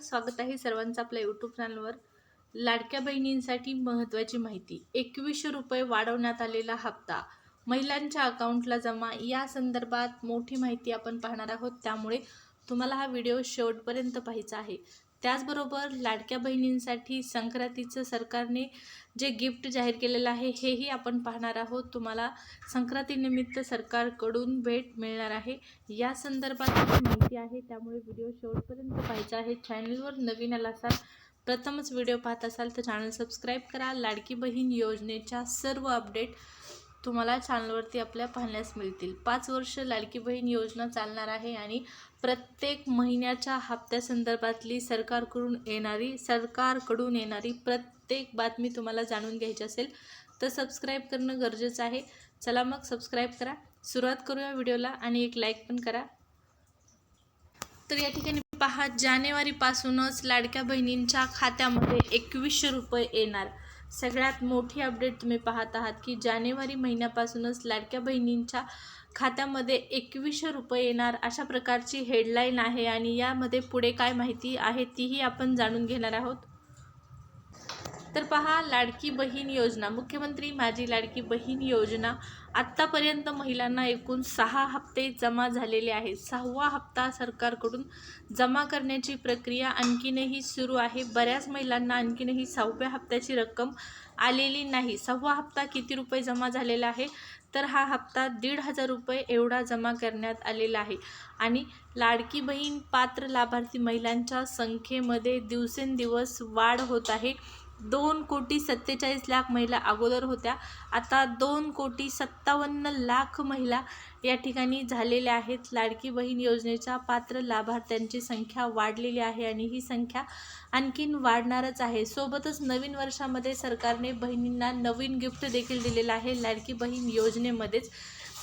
स्वागत आहे सर्वांचं आपल्या यूट्यूब चॅनलवर लाडक्या बहिणींसाठी महत्त्वाची माहिती. एकवीसशे रुपये वाढवण्यात आलेला हप्ता. महिलांच्या अकाउंटला जमा. या संदर्भात मोठी माहिती आपण पाहणार आहोत. त्यामुळे तुम्हाला हा व्हिडिओ शेवटपर्यंत पाहायचा आहे. त्याचबरोबर लाडक्या बहिणींसाठी संक्रांतीचं सरकारने जे गिफ्ट जाहीर केलेलं आहे हेही आपण पाहणार आहोत. तुम्हाला संक्रांतीनिमित्त सरकारकडून भेट मिळणार आहे. या संदर्भात माहिती आहे त्यामुळे व्हिडिओ शेवटपर्यंत पाहायचा आहे. चॅनलवर नवीन आला असाल प्रथमच व्हिडिओ पाहत असाल तर चॅनल सबस्क्राईब करा. लाडकी बहीण योजनेच्या सर्व अपडेट तुम्हाला चॅनलवरती आपल्या पाहण्यास मिळतील. पाच वर्ष लाडकी बहीण योजना चालणार आहे आणि प्रत्येक महिन्याच्या हप्त्यासंदर्भातली सरकारकडून येणारी सरकारकडून येणारी प्रत्येक बातमी तुम्हाला जाणून घ्यायची असेल तर सबस्क्राईब करणं गरजेचं आहे. चला मग सबस्क्राईब करा. सुरुवात करूया व्हिडिओला आणि एक लाईक पण करा. तर या ठिकाणी पहा जानेवारीपासूनच लाडक्या बहिणींच्या खात्यामध्ये एकवीसशे रुपये येणार. सगळ्यात मोठी अपडेट तुम्ही पाहत आहात की जानेवारी महिन्यापासूनच लाडक्या बहिणींच्या खात्यामध्ये एकवीसशे रुपये येणार अशा प्रकारची हेडलाईन आहे आणि यामध्ये पुढे काय माहिती आहे तीही आपण जाणून घेणार आहोत. तर पहा लाडकी बहीण योजना. मुख्यमंत्री माझी लाडकी बहीण योजना. आत्तापर्यंत महिलांना एकूण सहा हप्ते जमा झालेले आहेत. सहावा हप्ता सरकारकडून जमा करण्याची प्रक्रिया आणखीनही सुरू आहे. बऱ्याच महिलांना आणखीनही सहाव्या हप्त्याची रक्कम आलेली नाही. सहावा हप्ता किती रुपये जमा झालेला आहे? तर हा हप्ता दीड हजार रुपये एवढा जमा करण्यात आलेला आहे. आणि लाडकी बहीण पात्र लाभार्थी महिलांच्या संख्येमध्ये दिवसेंदिवस वाढ होत आहे. दोन कोटी सत्तेचाळीस लाख महिला अगोदर होत्या. आता दोन कोटी सत्तावन्न लाख महिला या ठिकाणी झालेल्या आहेत. लाडकी बहीण योजनेच्या पात्र लाभार्थ्यांची संख्या वाढलेली आहे आणि ही संख्या आणखीन वाढणारच आहे. सोबतच नवीन वर्षामध्ये सरकारने बहिणींना नवीन गिफ्ट देखील दिलेलं आहे. लाडकी बहीण योजनेमध्येच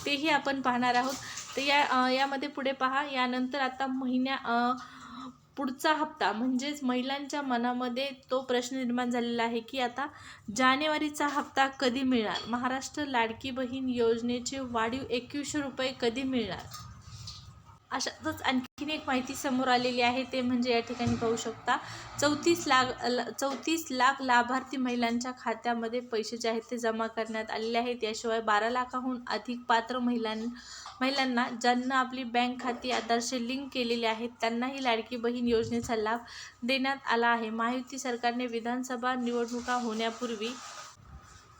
तेही आपण पाहणार आहोत. तर या यामध्ये पुढे पहा. यानंतर आता महिन्या पुढचा हप्ता म्हणजेच महिलांच्या मनामध्ये तो प्रश्न निर्माण झालेला आहे की आता जानेवारीचा हप्ता कधी मिळणार? महाराष्ट्र लाडकी बहीण योजनेचे वाढीव एकवीसशे रुपये कधी मिळणार? अशातच आणखीन एक माहिती समोर आलेली आहे ते म्हणजे या ठिकाणी पाहू शकता. चौतीस लाख चौतीस लाख लाभार्थी महिलांच्या खात्यामध्ये पैसे जे आहेत ते जमा करण्यात आलेले आहेत. याशिवाय बारा लाखाहून अधिक पात्र महिलां महिलांना ज्यांना आपली बँक खाती आधारशी लिंक केलेली आहेत त्यांनाही लाडकी बहीण योजनेचा लाभ देण्यात आला आहे. महायुती सरकारने विधानसभा निवडणुका होण्यापूर्वी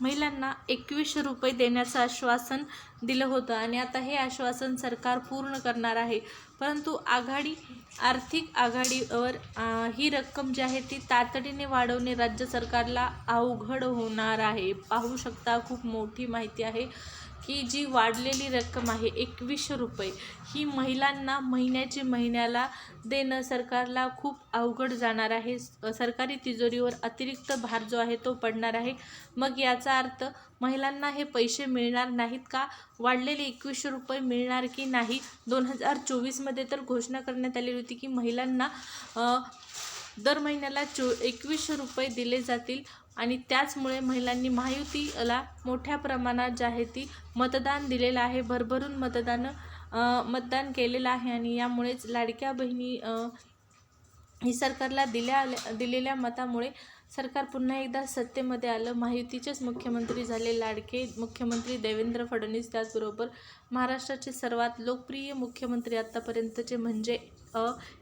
महिलांना एकवीसशे रुपये देण्याचं आश्वासन दिलं होतं आणि आता हे आश्वासन सरकार पूर्ण करणार आहे. परंतु आघाडी आर्थिक आघाडीवर ही रक्कम जी आहे ती तातडीने वाढवणे राज्य सरकारला अवघड होणार आहे. पाहू शकता खूप मोठी माहिती आहे की जी वाढलेली रक्कम आहे एकवीसशे रुपये ही महिलांना महिन्याचे महिन्याला देणं सरकारला खूप अवघड जाणार आहे. सरकारी तिजोरीवर अतिरिक्त भार जो आहे तो पडणार आहे. मग याचा अर्थ महिलांना हे पैसे मिळणार नाहीत का? वाढलेले एकवीसशे रुपये मिळणार की नाही? दोन हजार चोवीसमध्ये तर घोषणा करण्यात आलेली होती की महिलांना दर महिन्याला चो एकवीसशे रुपये दिले जातील आणि त्याचमुळे महिलांनी महायुतीला मोठ्या प्रमाणात जे आहे ती मतदान दिलेलं आहे भरभरून मतदान मतदान केलेलं आहे आणि यामुळेच लाडक्या बहिणी ही सरकारला दिल्या दिलेल्या मतामुळे सरकार पुन्हा एकदा सत्तेमध्ये आलं. महायुतीचेच मुख्यमंत्री झाले लाडके. मुख्यमंत्री देवेंद्र फडणवीस त्याचबरोबर महाराष्ट्राचे सर्वात लोकप्रिय मुख्यमंत्री आत्तापर्यंतचे म्हणजे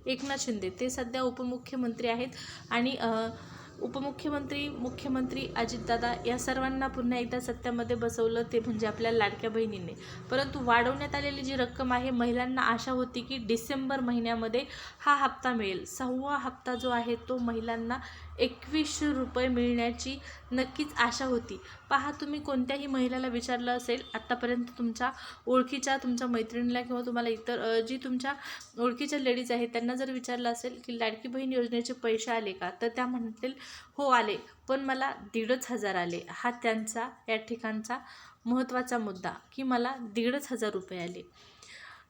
एकनाथ शिंदे. ते सध्या उपमुख्यमंत्री आहेत. आणि उपमुख्यमंत्री मुख्यमंत्री अजितदादा या सर्वांना पुन्हा एकदा सत्यामध्ये बसवलं ते म्हणजे आपल्या लाडक्या बहिणीने. परंतु वाढवण्यात आलेली जी रक्कम आहे महिलांना आशा होती की डिसेंबर महिन्यामध्ये हा हप्ता मिळेल. सहावा हप्ता जो आहे तो महिलांना एकवीसशे रुपये मिळण्याची नक्कीच आशा होती. पहा तुम्ही कोणत्याही महिलेला विचारलं असेल आत्तापर्यंत तुमच्या ओळखीच्या तुमच्या मैत्रिणीला किंवा तुम्हाला इतर जी तुमच्या ओळखीच्या लेडीज आहेत त्यांना जर विचारलं असेल की लाडकी बहीण योजनेचे पैसे आले का तर त्या म्हणतील हो आले. पण मला दीडच हजार आले. हा त्यांचा या ठिकाणचा महत्त्वाचा मुद्दा की मला दीडच हजार रुपये आले.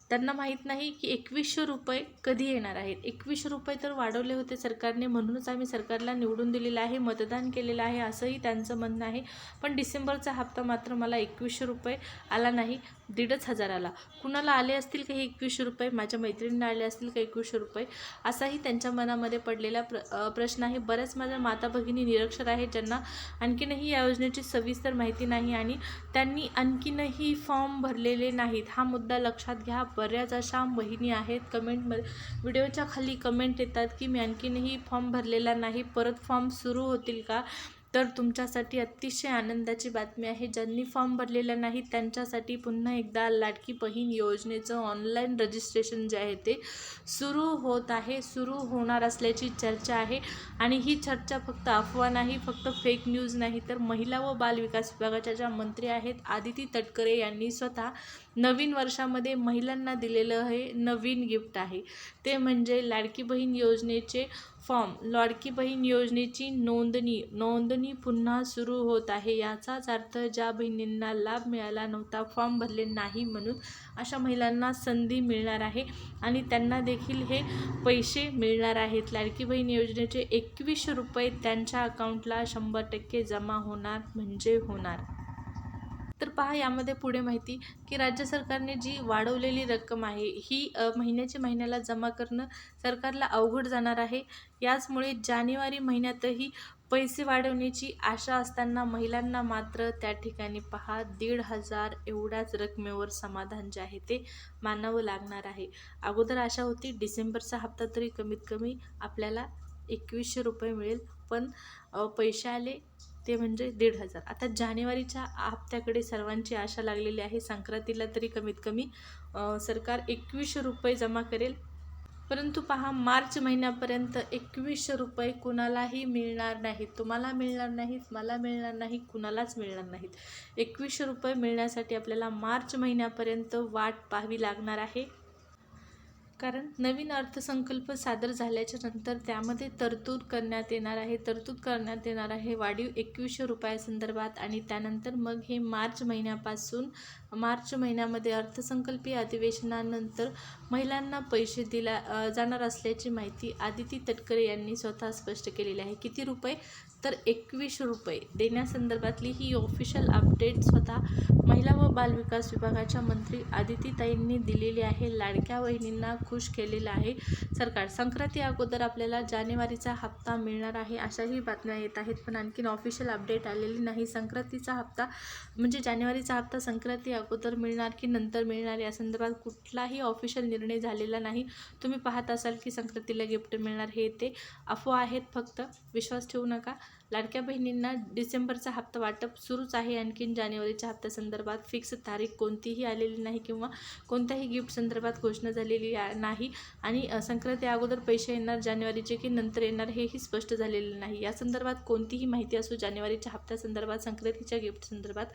त्यांना माहीत नाही की एकवीसशे रुपये कधी येणार आहेत. एकवीसशे रुपये तर वाढवले होते सरकारने म्हणूनच आम्ही सरकारला निवडून दिलेलं आहे मतदान केलेलं आहे असंही त्यांचं म्हणणं आहे. पण डिसेंबरचा हप्ता मात्र मला एकवीसशे रुपये आला नाही दीडच हजार आला. कुणाला आले असतील का हे एकवीसशे रुपये? माझ्या मैत्रिणींना आले असतील का एकवीसशे रुपये? असाही त्यांच्या मनामध्ये पडलेला प्र प्रश्न आहे. बऱ्याच माझ्या माता भगिनी निरक्षर आहेत ज्यांना आणखीनही या योजनेची सविस्तर माहिती नाही आणि त्यांनी आणखीनही फॉर्म भरलेले नाहीत. हा मुद्दा लक्षात घ्या. बऱ्याच अशा बहिणी आहेत. कमेंटमध्ये व्हिडिओच्या खाली कमेंट येतात की मी आणखीनही फॉर्म भरलेला नाही परत फॉर्म सुरू होतील का? तर तुमच्यासाठी अतिशय आनंदाची बातमी आहे. ज्यांनी फॉर्म भरलेला नाही त्यांच्यासाठी पुन्हा एकदा लाडकी बहीण योजनेचं ऑनलाईन रजिस्ट्रेशन जे आहे ते सुरू होत आहे सुरू होणार असल्याची चर्चा आहे. आणि ही चर्चा फक्त अफवा नाही फक्त फेक न्यूज नाही तर महिला व बालविकास विभागाच्या ज्या मंत्री आहेत आदिती तटकरे यांनी स्वतः नवीन वर्षामध्ये महिलांना दिलेलं हे नवीन गिफ्ट आहे. ते म्हणजे लाडकी बहीण योजनेचे फॉर्म. लाडकी बहीण योजनेची नोंदणी. नोंदणी पुन्हा सुरू होत आहे. याचाच अर्थ ज्या बहिणींना लाभ मिळाला नव्हता फॉर्म भरले नाही म्हणून अशा महिलांना संधी मिळणार आहे आणि त्यांना देखील हे पैसे मिळणार आहेत. लाडकी बहीण योजनेचे एकवीसशे रुपये त्यांच्या अकाउंटला शंभर टक्के जमा होणार म्हणजे होणार. तर पहा यामध्ये पुढे माहिती की राज्य सरकारने जी वाढवलेली रक्कम आहे ही महिन्याच्या महिन्याला जमा करणं सरकारला अवघड जाणार आहे. याचमुळे जानेवारी महिन्यातही पैसे वाढवण्याची आशा असताना महिलांना मात्र त्या ठिकाणी पहा दीड हजार एवढ्याच रकमेवर समाधान जे आहे ते मानावं लागणार आहे. अगोदर आशा होती डिसेंबरचा हप्ता तरी कमीत कमी आपल्याला एकवीसशे रुपये मिळेल पण पैसे आले ते म्हणजे दीड हजार. आता जानेवारीच्या हप्त्याकडे सर्वांची आशा लागलेली आहे. संक्रांतीला तरी कमीत कमी सरकार एकवीसशे रुपये जमा करेल. परंतु पहा मार्च महिन्यापर्यंत एकवीसशे रुपये कुणालाही मिळणार नाहीत. तुम्हाला मिळणार नाहीत मला मिळणार नाही कुणालाच मिळणार नाहीत. एकवीसशे रुपये मिळण्यासाठी आपल्याला मार्च महिन्यापर्यंत वाट पाहावी लागणार आहे. कारण नवीन अर्थसंकल्प सादर झाल्याच्यानंतर त्यामध्ये तरतूद करण्यात येणार आहे. तरतूद करण्यात येणार आहे. वाढीव एकवीसशे रुपयासंदर्भात आणि त्यानंतर मग हे मार्च महिन्यापासून मार्च महिन्यामध्ये अर्थसंकल्पीय अधिवेशनानंतर महिलांना पैसे दिला जाणार असल्याची माहिती आदिती तटकरे यांनी स्वतः स्पष्ट केलेली आहे. किती रुपये? तर एकवीस रुपये. देण्यासंदर्भातली ही ऑफिशियल अपडेट स्वतः महिला व बालविकास विभागाच्या मंत्री आदितीताईंनी दिलेली आहे. लाडक्या वहिनींना खुश केलेलं आहे सरकार. संक्रांती अगोदर आपल्याला जानेवारीचा हप्ता मिळणार आहे अशाही बातम्या येत आहेत. पण आणखीन ऑफिशियल अपडेट आलेली नाही. संक्रांतीचा हप्ता म्हणजे जानेवारीचा हप्ता संक्रांती अगोदर मिळणार की नंतर मिळणार? या संदर्भात कुठलाही ऑफिशियल निर्णय झालेला नाही. तुम्ही पाहत असाल की संक्रांतीला गिफ्ट मिळणार हे ते अफवा आहेत फक्त. विश्वास ठेवू नका. लाडक्या बहिणींना डिसेंबरचा हप्ता वाटप सुरूच आहे. आणखीन जानेवारीच्या हप्त्यासंदर्भात फिक्स तारीख कोणतीही आलेली नाही किंवा कोणत्याही गिफ्ट संदर्भात घोषणा झालेली नाही. आणि संक्रांती अगोदर पैसे येणार जानेवारीचे की नंतर येणार हेही स्पष्ट झालेले नाही. या संदर्भात कोणतीही माहिती असो जानेवारीच्या हप्त्यासंदर्भात संक्रांतीच्या गिफ्ट संदर्भात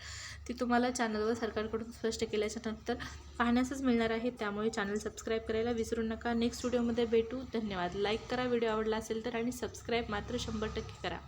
ती तुम्हाला चॅनलवर सरकारकडून स्पष्ट केल्याच्यानंतर पाहण्यासच मिळणार आहे. त्यामुळे चॅनल सबस्क्राईब करायला विसरू नका. नेक्स्ट व्हिडिओमध्ये भेटू. धन्यवाद. लाईक करा. व्हिडिओ आवडला असेल तर आणि सबस्क्राईब मात्र शंभर टक्के करा.